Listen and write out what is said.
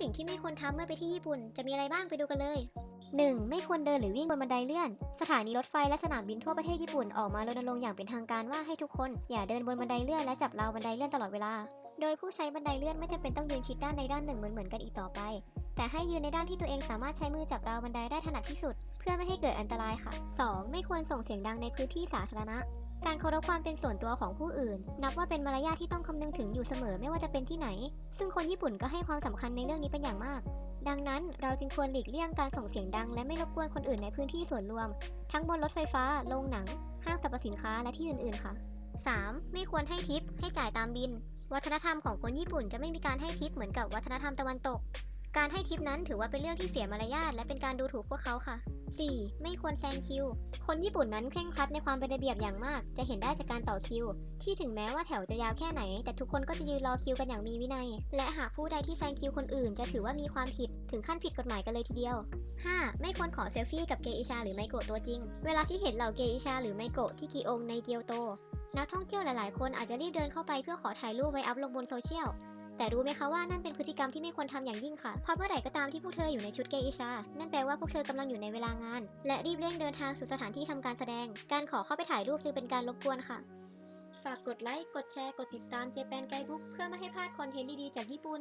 สิ่งที่ไม่ควรทำเมื่อไปที่ญี่ปุ่น จะมีอะไรบ้างไปดูกันเลย 1. ไม่ควรเดินหรือวิ่งบนบันไดเลื่อน สถานีรถไฟและสนามบินทั่วประเทศญี่ปุ่นออกมารณรงค์อย่างเป็นทางการว่าให้ทุกคน อย่าเดินบนบันไดเลื่อนและจับราวบันไดเลื่อนตลอดเวลา โดยผู้ใช้บันไดเลื่อนไม่จำเป็นต้องยืนชิดด้านใดด้านหนึ่งเหมือนเหมือนกันอีกต่อไป แต่ให้ยืนในด้านที่ตัวเองสามารถใช้มือจับราวบันไดได้ถนัดที่สุด เพื่อไม่ให้เกิดอันตรายค่ะ 2. ไม่ควรส่งเสียงดังในพื้นที่สาธารณะ การเคารพความเป็นส่วนตัวของผู้อื่น นับว่าเป็นมารยาทที่ต้องคำนึงถึงอยู่เสมอไม่ว่าจะเป็นที่ไหน ซึ่งคนญี่ปุ่นก็ให้ความสำคัญในเรื่องนี้เป็นอย่างมาก ดังนั้นเราจึงควรหลีกเลี่ยงการส่งเสียงดัง และไม่รบกวนคนอื่นในพื้นที่ส่วนรวม ทั้งบนรถไฟฟ้าโรงหนัง ห้างสรรพสินค้าและที่อื่นๆค่ะ 3. ไม่ควรให้ทิป ให้จ่ายตามบิน วัฒนธรรมของคนญี่ปุ่นจะไม่มีการให้ทิปเหมือนกับวัฒนธรรมตะวันตก การให้ทิปนั้นถือว่าเป็นเรื่องที่เสียมารยาทและเป็นการดูถูกพวกเขาค่ะ 4. ไม่ควรแซงคิว คนญี่ปุ่นนั้นเคร่งครัดในความเป็นระเบียบอย่างมาก จะเห็นได้จากการต่อคิว ที่ถึงแม้ว่าแถวจะยาวแค่ไหน แต่ทุกคนก็จะยืนรอคิวกันอย่างมีวินัย และหากผู้ใดที่แซงคิวคนอื่น จะถือว่ามีความผิดถึงขั้นผิดกฎหมายกันเลยทีเดียว 5. ไม่ควรขอเซลฟี่กับเกอิชาหรือไมโกะตัวจริง เวลาที่เห็นเหล่าเกอิชาหรือไมโกะที่กิองในเกียวโต นักท่องเที่ยวหลาย ๆ คนอาจจะรีบเดินเข้าไปเพื่อขอถ่ายรูปไว้อัพลงบนโซเชียล แต่รู้ไหมคะว่านั่นเป็นพฤติกรรมที่ไม่ควรทำอย่างยิ่งค่ะ เพราะเมื่อไหร่ก็ตามที่พวกเธออยู่ในชุดเกอิชา นั่นแปลว่าพวกเธอกำลังอยู่ในเวลางาน และรีบเร่งเดินทางสู่สถานที่ทำการแสดง การขอเข้าไปถ่ายรูปจึงเป็นการรบกวนค่ะ ฝากกดไลค์ กดแชร์ กดติดตามเจแปนไกด์บุ๊กเพื่อไม่ให้พลาดคอนเทนต์ดีๆจากญี่ปุ่น